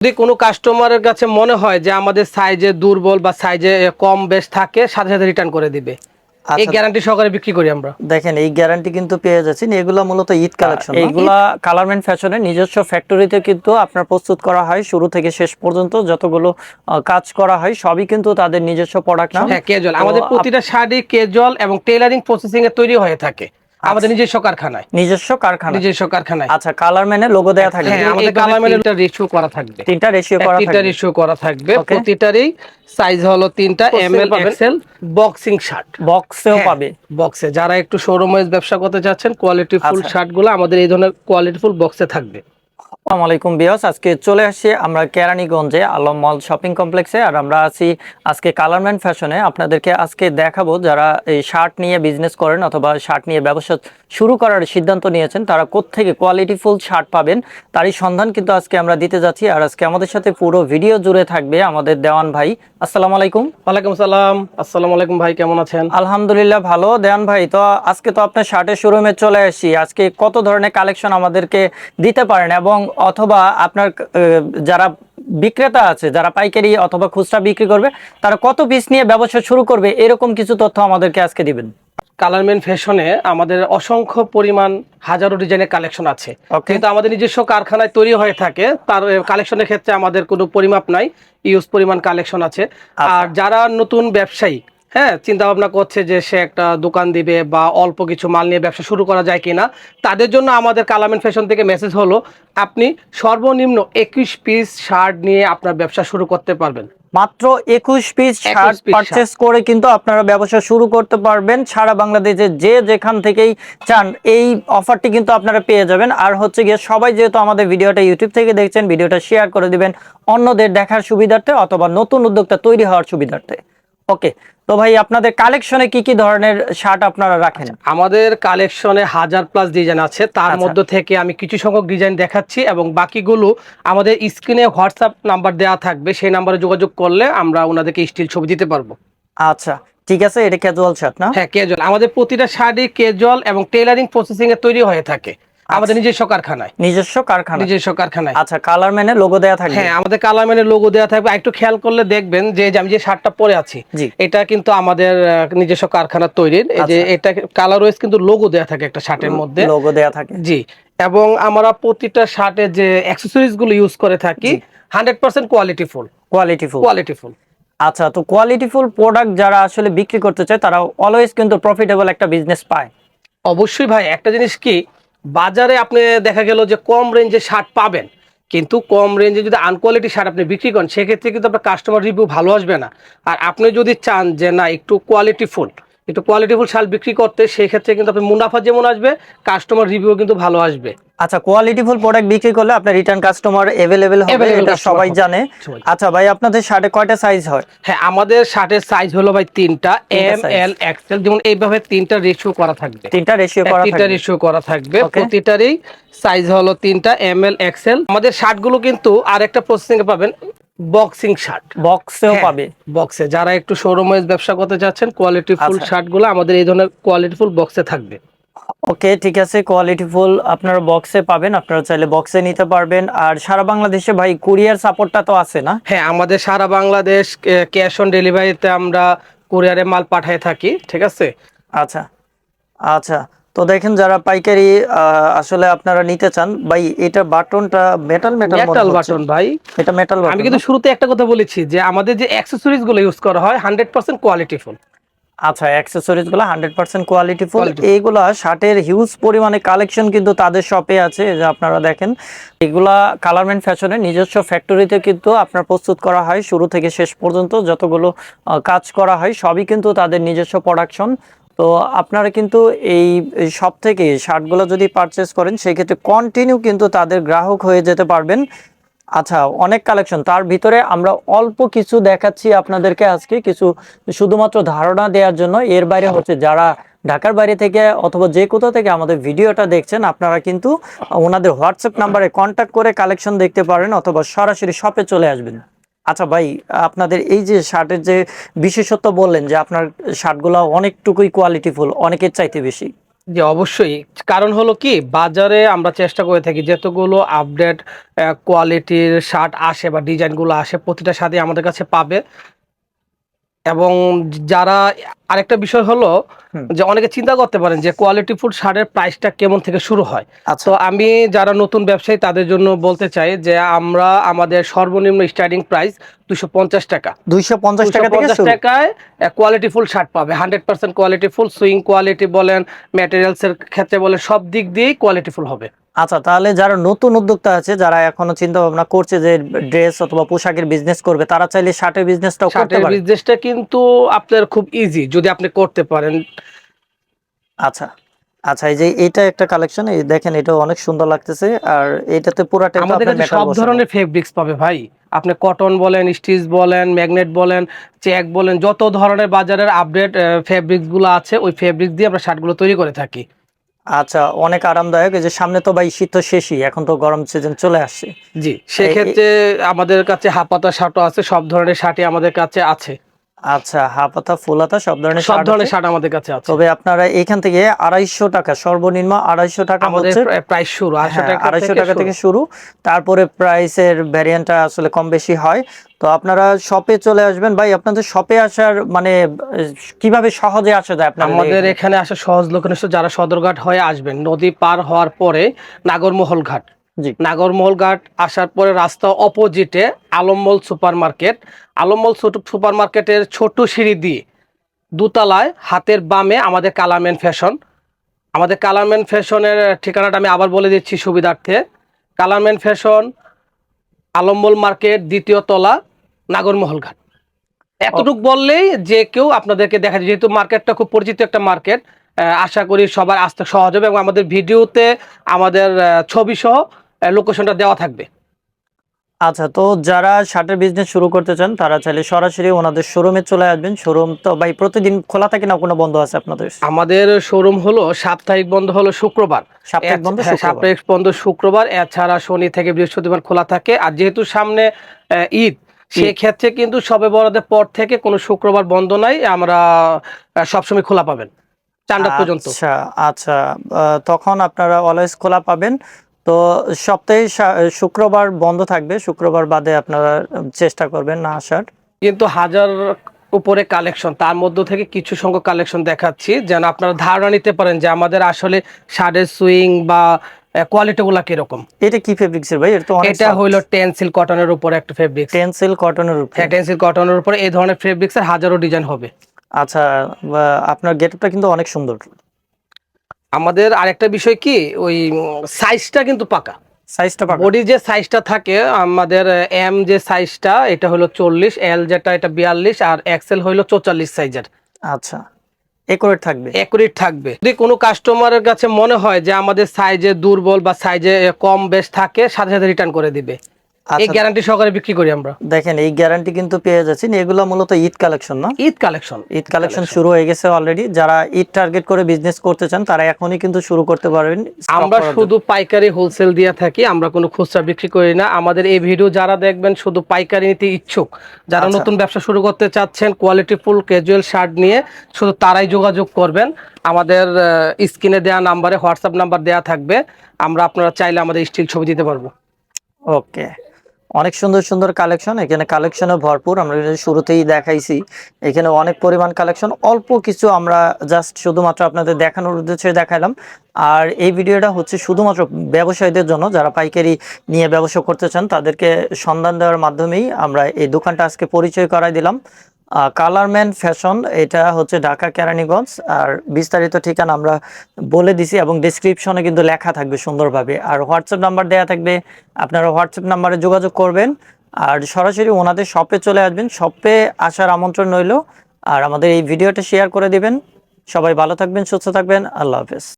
যদি কোনো কাস্টমারের কাছে মনে হয় যে আমাদের সাইজে দুর্বল বা সাইজে কম বেশ থাকে সাথে সাথে রিটার্ন করে দিবে। এই আচ্ছা। গ্যারান্টি সহকারে বিক্রি করি আমরা। দেখেন এই গ্যারান্টি কিন্তু পেয়ে যাচ্ছেন। এগুলো মূলত ঈদ কালেকশন এইগুলা ফ্যাশনের নিজস্ব ফ্যাক্টরিতে কিন্তু আপনার প্রস্তুত করা হয়। শুরু থেকে শেষ পর্যন্ত যতগুলো কাজ করা হয় সবই কিন্তু তাদের নিজস্ব প্রোডাক্ট না হ্যাঁ কেজল আমাদের প্রতিটা শাড়ি কেজল এবং টেলারিং প্রসেসিং এ তৈরি হয়ে থাকে। আমাদের নিজস্ব কারখানায়। নিজস্ব কারখানা নিজস্ব কারখানায়। আচ্ছা কালার ম্যানে লোগো দেয়া থাকবে। হ্যাঁ আমাদের কালার ম্যানে একটা রেশিও করা থাকবে। তিনটা রেশিও করা থাকবে তিনটা থাকবে। রেশিও করা থাকবে. প্রতিটারই সাইজ হলো তিনটা M L. XL boxing shirt বক্সেও। পাবে। বক্সে যারা একটু শোরুমে ব্যবসা করতে যাচ্ছেন কোয়ালিটি ফুল শার্টগুলো শার্টগুলো আমাদের এই ধরনের কোয়ালিটি ফুল বক্সে থাকবে। আসসালামু আলাইকুম বিয়াস আজকে চলে আসছি আমরা কেরানীগঞ্জে আলম মল শপিং কমপ্লেক্সে আর আমরা আছি আজকে কালারম্যান ফ্যাশনে। আপনাদেরকে আজকে দেখাবো যারা এই শার্ট নিয়ে বিজনেস করেন অথবা শার্ট নিয়ে ব্যবসা শুরু করার সিদ্ধান্ত নিয়েছেন তারা কোত্থেকে কোয়ালিটিফুল শার্ট পাবেন তারই সন্ধান কিন্তু আজকে আমরা দিতে যাচ্ছি। আর আজকে আমাদের সাথে পুরো ভিডিও জুড়ে থাকবে আমাদের দেওয়ান ভাই। আসসালামু আলাইকুম। ওয়ালাইকুম সালাম। আসসালামু আলাইকুম ভাই কেমন আছেন? আলহামদুলিল্লাহ ভালো। দেওয়ান ভাই তো আজকে তো আপনার শার্টের শোরুমে চলে আসি আজকে কত ধরনের কালেকশন আমাদেরকে দিতে পারেন? এবং অথবা আপনার যারা বিক্রেতা আছে যারা পাইকারি অথবা খুচরা বিক্রি করবে তারা কত পিস নিয়ে ব্যবসা শুরু করবে এরকম কিছু তথ্য আমাদেরকে আজকে দিবেন। কালারমেন ফ্যাশনে আমাদের অসংখ্য পরিমাণ হাজারো ডিজাইনের কালেকশন আছে। কিন্তু আমাদের নিজস্ব কারখানায় তৈরি হয়ে থাকে তার কালেকশনের ক্ষেত্রে আমাদের কোনো পরিমাপ নাই ইউজ পরিমাণ কালেকশন আছে। আর যারা নতুন ব্যবসায়ী হ্যাঁ চিন্তা ভাবনা করছে যে সে একটা দোকান দিবে বা অল্প কিছু মাল নিয়ে ব্যবসা শুরু করা যায় কিনা। তাদের জন্য আমাদের কালামেন ফ্যাশন থেকে মেসেজ হলো আপনি সর্বনিম্ন একুশ পিস শার্ট নিয়ে আপনার ব্যবসা শুরু করতে পারবেন। মাত্র একুশ পিস শার্ট পারচেস করে কিন্তু আপনারা ব্যবসা শুরু করতে পারবেন। সারা বাংলাদেশে যে যেখান থেকেই চান এই অফারটি কিন্তু আপনারা পেয়ে যাবেন। আর হচ্ছে গিয়ে সবাই যেহেতু আমাদের ভিডিওটা ইউটিউব থেকে দেখছেন ভিডিওটা শেয়ার করে দিবেন অন্যদের দেখার সুবিধার্থে অথবা নতুন উদ্যোক্তা তৈরি হওয়ার সুবিধার্থে। ওকে তো ভাই আপনাদের কালেকশনে কি কি ধরনের শার্ট আপনারা রাখেন? আমাদের কালেকশনে হাজার প্লাস ডিজাইন আছে। তার আচ্ছা। মধ্যে থেকে আমি কিছু সংখ্যক ডিজাইন দেখাচ্ছি এবং বাকিগুলো আমাদের স্ক্রিনে হোয়াটসঅ্যাপ নাম্বার দেওয়া থাকবে। সেই নাম্বারে যোগাযোগ করলে আমরা ওনাদেরকে স্টিল ছবি দিতে পারব। আচ্ছা ঠিক আছে এটা ক্যাজুয়াল শার্ট না? হ্যাঁ কেজল আমাদের প্রতিটা শার্টই ক্যাজুয়াল এবং টেলারিং প্রসেসিং এ তৈরি হয়ে থাকে। আমাদের নিজস্ব কারখানায়। নিজস্ব কারখানা নিজস্ব কারখানায়। আচ্ছা কালার ম্যানে লোগো দেয়া থাকবে? হ্যাঁ আমাদের কালামের লোগো দেওয়া থাকবে। একটু খেয়াল করলে দেখবেন যে আমি যে শার্টটা পরে আছি। এটা কিন্তু আমাদের নিজস্ব কারখানা তৈরির। এই যে আচ্ছা। এটা কালার ওয়াইজ কিন্তু লোগো দেওয়া থাকে একটা শার্টের মধ্যে। লোগো দেয়া থাকে। জি এবং আমরা প্রতিটা শার্টে যে অ্যাক্সেসরিজগুলো ইউজ করে থাকি হান্ড্রেড পার্সেন্ট কোয়ালিটিফুল কোয়ালিটিফুল কোয়ালিটিফুল আচ্ছা তো কোয়ালিটিফুল প্রোডাক্ট যারা আসলে বিক্রি করতে চায় তারা অলওয়েজ কিন্তু প্রফিটেবল একটা বিজনেস পায়। অবশ্যই ভাই একটা জিনিস কি বাজারে আপনি দেখা গেল যে কম রেঞ্জে শার্ট পাবেন। কিন্তু কম রেঞ্জে যদি আনকোয়ালিটি শার্ট আপনি বিক্রি করেন, সেক্ষেত্রে কিন্তু আপনার কাস্টমার রিভিউ ভালো আসবে না। আর আপনি যদি চান যে না, একটু কোয়ালিটিফুল একটু কোয়ালিটিফুল শাল বিক্রি করতে সেই ক্ষেত্রে কিন্তু আপনি মুনাফা যেমন আসবে কাস্টমার রিভিউ কিন্তু ভালো আসবে আচ্ছা কোয়ালিটিফুল প্রোডাক্ট বিক্রি করলে আপনার রিটার্ন কাস্টমার अवेलेबल হবে Available এটা customer সবাই হবে। জানে সবাই। আচ্ছা ভাই আপনাদের শার্টে কয়টা সাইজ হয় হ্যাঁ আমাদের শার্টের সাইজ হলো ভাই তিনটা তিনটা এম size। এল এক্সেল যেমন এইভাবে তিনটা রেশিও করা থাকবে তিনটা রেশিও করা তিনটা থাকবে রেশিও করা থাকবে Okay. প্রতিটারই সাইজ হলো তিনটা এম এল এক্সেল আমাদের শার্ট গুলো কিন্তু আরেকটা প্রসেসিং এ পাবেন বক্সিং শার্ট বক্সেও পাবে। বক্সে যারা একটু শোরুম ব্যবসা করতে চাচ্ছেন কোয়ালিটি ফুল আচ্ছা। শার্টগুলো আমাদের এই ধরনের কোয়ালিটি ফুল বক্সে থাকবে। ওকে ঠিক আছে কোয়ালিটি ফুল আপনারা বক্সে পাবেন। আপনারা চাইলে বক্সে নিতে পারবেন। আর সারা বাংলাদেশে ভাই কুরিয়ার সাপোর্টটা তো আছে না? হ্যাঁ আমাদের সারা বাংলাদেশ ক্যাশ অন ডেলিভারিতে আমরা কুরিয়ারে মাল পাঠিয়ে থাকি ঠিক আছে? আচ্ছা আচ্ছা। তো দেখেন যারা পাইকারি আসলে আপনারা নিতে চান ভাই এটা বাটনটা মেটাল মেটাল মেটাল বাটন ভাই। এটা মেটাল বাটন আমি কিন্তু শুরুতে একটা কথা বলেছি যে আমাদের যে অ্যাক্সেসরিজগুলো ইউজ করা হয় হান্ড্রেড পার্সেন্ট কোয়ালিটি ফুল আচ্ছা অ্যাক্সেসরিজগুলো hundred percent quality full Quality. এইগুলা শার্টের হিউজ পরিমাণে কালেকশন কিন্তু তাদের শপে আছে যে আপনারা দেখেন। এগুলা কালারমেন্ট ফ্যাশনের নিজস্ব ফ্যাক্টরিতে কিন্তু আপনার প্রস্তুত করা হয় শুরু থেকে শেষ পর্যন্ত যতগুলো কাজ করা হয় সবই কিন্তু তাদের নিজস্ব প্রোডাকশন তো আপনারা কিন্তু এই সব থেকে শার্টগুলো যদি পারচেস করেন, সেক্ষেত্রে কন্টিনিউ কিন্তু তাদের গ্রাহক হয়ে যেতে পারবেন। আচ্ছা অনেক কালেকশন তার ভিতরে আমরা অল্প কিছু দেখাচ্ছি আপনাদেরকে আজকে। কিছু শুধুমাত্র ধারণা দেওয়ার জন্য। এর বাইরে হচ্ছে যারা ঢাকার বাইরে থেকে অথবা যে কোথাও থেকে আমাদের ভিডিওটা দেখছেন, আপনারা কিন্তু ওনাদের হোয়াটসঅ্যাপ নাম্বারে কন্ট্যাক্ট করে কালেকশন দেখতে পারেন অথবা সরাসরি শপে চলে আসবেন। আচ্ছা ভাই, আপনাদের এই যে শার্টের যে বিশেষত্ব বললেন যে আপনার শার্টগুলো অনেকটুকুই কোয়ালিটিফুল অনেকের চাইতে বেশি। যে অবশ্যই। কারণ হলো কি, বাজারে আমরা চেষ্টা করে থাকি যতগুলো আপডেট কোয়ালিটির শার্ট আসে বা ডিজাইনগুলো আসে, প্রতিটা শার্টই আমাদের কাছে পাবে। এবং যারা আরেকটা বিষয় হলো যে অনেকে চিন্তা করতে পারেন যে কোয়ালিটি ফুল শার্টের প্রাইসটা কেমন থেকে শুরু হয়। আচ্ছা। তো আমি যারা নতুন ব্যবসায়ী তাদের জন্য বলতে চাই যে আমরা আমাদের সর্বনিম্ন স্টার্টিং প্রাইস দুশো পঞ্চাশ টাকা। দুইশো পঞ্চাশ টাকা পঞ্চাশ টাকায় কোয়ালিটি ফুল শার্ট পাবে। Hundred percent quality full sewing quality বলেন ম্যাটেরিয়ালস এর ক্ষেত্রে বলেন সব দিক দিয়েই কোয়ালিটি ফুল হবে। আচ্ছা তাহলে যারা নতুন উদ্যোক্তা আছে যারা এখনও চিন্তা ভাবনা করছে যে ড্রেস অথবা পোশাকের বিজনেস করবে তারা চাইলে শার্টের বিজনেসটাও করতে পারে। বিজনেসটা কিন্তু আপনার খুব ইজি যদি আপনি করতে পারেন। আচ্ছা আচ্ছা এই যে এটা একটা কালেকশন এই দেখেন এটা অনেক সুন্দর লাগতেছে আর এটাতে পুরাটা আমাদের কাছে সব ধরনের ফেব্রিক্স পাবে ভাই। আপনি কটন বলেন স্টিচ বলেন ম্যাগনেট বলেন চেক বলেন যত ধরনের বাজারের আপডেট ফেব্রিক্সগুলো আছে ওই ফেব্রিক্স দিয়ে আমরা শার্টগুলো তৈরি করে থাকি। আচ্ছা অনেক আরামদায়ক। এই যে সামনে তো ভাই শীত তো শেষই এখন তো গরম সিজন চলে আসছে। জি সেক্ষেত্রে আমাদের কাছে হাপাতা শার্টও আছে সব ধরনের শার্টই আমাদের কাছে আছে। আচ্ছা হাফাতা ফুলাতা সব ধরনের সব ধরনের। শার্ট আমাদের কাছে আছে তবে আপনারা এখান থেকে আড়াইশো টাকা সর্বনিম্ন আড়াইশো টাকা হচ্ছে প্রাইস শুরু আড়াইশো হ্যাঁ, টাকা থেকে শুরু। তারপরে প্রাইসের ভ্যারিয়েন্টটা আসলে কম বেশি হয় তো আপনারা শপে চলে আসবেন ভাই আপনাদের শপে আসার মানে কীভাবে সহজে আসা যায় আপনাদের আমাদের এখানে? আসা সহজ লোকেশন যারা সদরঘাট হয়ে আসবেন নদী পার হওয়ার পরে নাগরমহল ঘাট নাগরমহল ঘাট আসার পরে রাস্তা অপোজিটে Alam mall super market Alam mall super মার্কেটের ছোট সিঁড়ি দিয়ে দুতলায় হাতের বামে আমাদের কালামেন ফ্যাশন। আমাদের কালামেন ফ্যাশনের ঠিকানাটা আমি আবার বলে দিচ্ছি সুবিধার্থে। কালামেন ফ্যাশন আলমমল মার্কেট দ্বিতীয় তলা নাগরমহল ঘাট এতটুক বললেই যে কেউ আপনাদেরকে দেখা যায়। যেহেতু মার্কেটটা খুব পরিচিত একটা মার্কেট আশা করি সবার আসতে সহজ হবে এবং আমাদের ভিডিওতে আমাদের ছবি সহ লোকেশনটা দেওয়া থাকবে। আচ্ছা তো যারা শার্টের বিজনেস শুরু করতে চান তারা চাইলে সরাসরি ওনাদের শোরুমে চলে আসবেন। শোরুম তো ভাই প্রতিদিন খোলা থাকে না কোনো বন্ধ আছে আপনাদের? আমাদের শোরুম হলো সাপ্তাহিক বন্ধ হলো শুক্রবার। সাপ্তাহিক বন্ধ হ্যাঁ। সাপ্তাহিক বন্ধ শুক্রবার এছাড়া শনি থেকে বৃহস্পতিবার খোলা থাকে। আর যেহেতু সামনে ঈদ সেক্ষেত্রে কিন্তু সবে বড়দের পর থেকে কোনো শুক্রবার বন্ধ নাই। আমরা সবসময় খোলা পাবেন। চান্ডা পর্যন্ত। আচ্ছা আচ্ছা তখন আপনারা অলওয়েজ খোলা পাবেন। তো সপ্তাহে শুক্রবার বন্ধ থাকবে। শুক্রবার বাদে আপনারা চেষ্টা করবেন না আসার। কিন্তু হাজার উপরে কালেকশন তার মধ্য থেকে কিছু সংখ্যক কালেকশন দেখাচ্ছি। যেন আপনারা ধারণা নিতে পারেন যে আমাদের আসলে শার্টের সুইং বা কোয়ালিটি গুলা কীরকম। এটা কি ফেব্রিক্সের ভাই? এটা এটা হইল টেন্সিল কটনের উপর একটা ফেব্রিক টেন্সিল কটনের উপর। হ্যাঁ টেন্সিল কটনের উপর এই ধরনের ফেব্রিক্স এর হাজারো ডিজাইন হবে। আচ্ছা আপনার গেটআপটা কিন্তু অনেক সুন্দর। আমাদের আরেকটা বিষয় কি? ওই সাইজটা কিন্তু পাকা। সাইজটা পাকা। বডি যে সাইজটা থাকে আমাদের এম যে সাইজটা এটা হলো চল্লিশ এল যেটা এটা বিয়াল্লিশ আর এক্সেল হলো চৌচল্লিশ সাইজের। আচ্ছা। একুরেট থাকবে? একুরেট থাকবে। যদি কোনো কাস্টমারের কাছে মনে হয় যে আমাদের সাইজে দুর্বল বা সাইজে কম বেশ থাকে সাথে সাথে রিটার্ন করে দিবে। এই আচ্ছা। গ্যারান্টি সহকারে বিক্রি করি আমরা। দেখেন এই গ্যারান্টি কিন্তু পেয়ে যাচ্ছেন এগুলো মূলত ঈদ কালেকশন না? ঈদ কালেকশন ঈদ কালেকশন শুরু হয়ে গেছে অলরেডি যারা ঈদ টার্গেট করে বিজনেস করতে চান তারা এখনই কিন্তু শুরু করতে পারবেন। আমরা শুধু পাইকারি হোলসেল দিয়ে থাকি আমরা কোনো খুচরা বিক্রি করি না। আমাদের এই ভিডিও যারা দেখবেন শুধু পাইকারি নিতে ইচ্ছুক। যারা আচ্ছা। নতুন ব্যবসা শুরু করতে চাচ্ছেন কোয়ালিটি ফুল ক্যাজুয়াল শার্ট নিয়ে শুধু তারাই যোগাযোগ করবেন। আমাদের স্ক্রিনে দেওয়া নাম্বারে হোয়াটসঅ্যাপ নাম্বার দেওয়া থাকবে। আমরা আপনারা চাইলে আমাদের স্টিল ছবি দিতে পারব। ওকে অনেক সুন্দর সুন্দর কালেকশন এখানে কালেকশনে ভরপুর। আমরা শুরুতেই দেখাইছি। এখানে অনেক পরিমাণ কালেকশন অল্প কিছু আমরা জাস্ট শুধুমাত্র আপনাদের দেখানোর উদ্দেশ্যে দেখালাম আর এই ভিডিওটা হচ্ছে শুধুমাত্র ব্যবসায়ীদের জন্য, যারা পাইকারি নিয়ে ব্যবসা করতে চান, তাদেরকে সন্ধান দেওয়ার মাধ্যমেই আমরা এই দোকানটা আজকে পরিচয় করাই দিলাম। কালারম্যান ফ্যাশন, এটা হচ্ছে ঢাকা কেরানীগঞ্জ। আর বিস্তারিত ঠিকানা আমরা বলে দিছি এবং ডিসক্রিপশনে কিন্তু লেখা থাকবে সুন্দরভাবে। আর হোয়াটসঅ্যাপ নাম্বার দেওয়া থাকবে, আপনারা হোয়াটসঅ্যাপ নাম্বারে যোগাযোগ করবেন। আর সরাসরি ওনাদের শপে চলে আসবেন। শপে আসার আমন্ত্রণ রইল। আর আমাদের এই ভিডিওটা শেয়ার করে দিবেন। সবাই ভালো থাকবেন, সুস্থ থাকবেন। আল্লাহ হাফেজ।